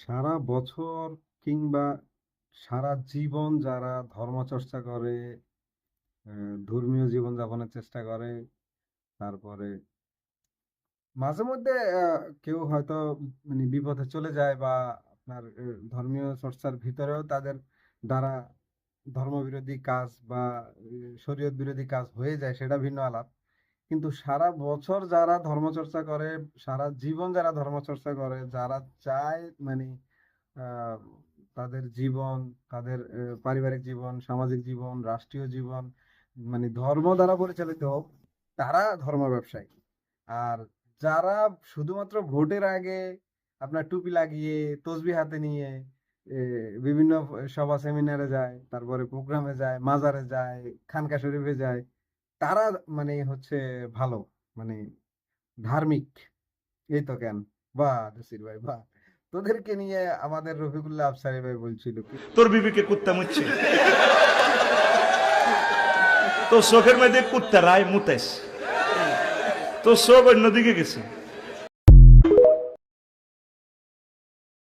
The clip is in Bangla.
সারা বছর কিংবা সারা জীবন যারা ধর্মচর্চা করে, ধর্মীয় জীবন যাপনের চেষ্টা করে, তারপরে মাঝে মধ্যে কেউ হয়তো মানে বিপথে চলে যায় বা আপনার ধর্মীয় চর্চার ভিতরেও তাদের দ্বারা ধর্মবিরোধী কাজ বা শরীয়ত বিরোধী কাজ হয়ে যায় সেটা ভিন্ন আলাপ। কিন্তু সারা বছর যারা ধর্মচর্চা করে, সারা জীবন যারা ধর্মচর্চা করে, যারা চায় মানে তাদের জীবন, তাদের পারিবারিক জীবন, সামাজিক জীবন, রাষ্ট্রীয় জীবন মানে ধর্ম দ্বারা পরিচালিত হোক, তারা ধর্ম ব্যবসায়ী। আর যারা শুধুমাত্র ভোটের আগে আপনার টুপি লাগিয়ে, তসবি হাতে নিয়ে বিভিন্ন সভা সেমিনারে যায়, তারপরে প্রোগ্রামে যায়, মাজারে যায়, খানকা শরীফে যায়, তারা মানে হচ্ছে ভালো। মানে ধার্মিক। এই তো কেন বা ভাই বা তোদেরকে নিয়ে আমাদের রফিকুল্লাহ আফসারি ভাই বলছিল তোর বিবিকে কুত্তা মুচ্ছে। তো চোখের মধ্যে কুত্তা রায় মুতেস তো চোখ অন্যদিকে গেছে।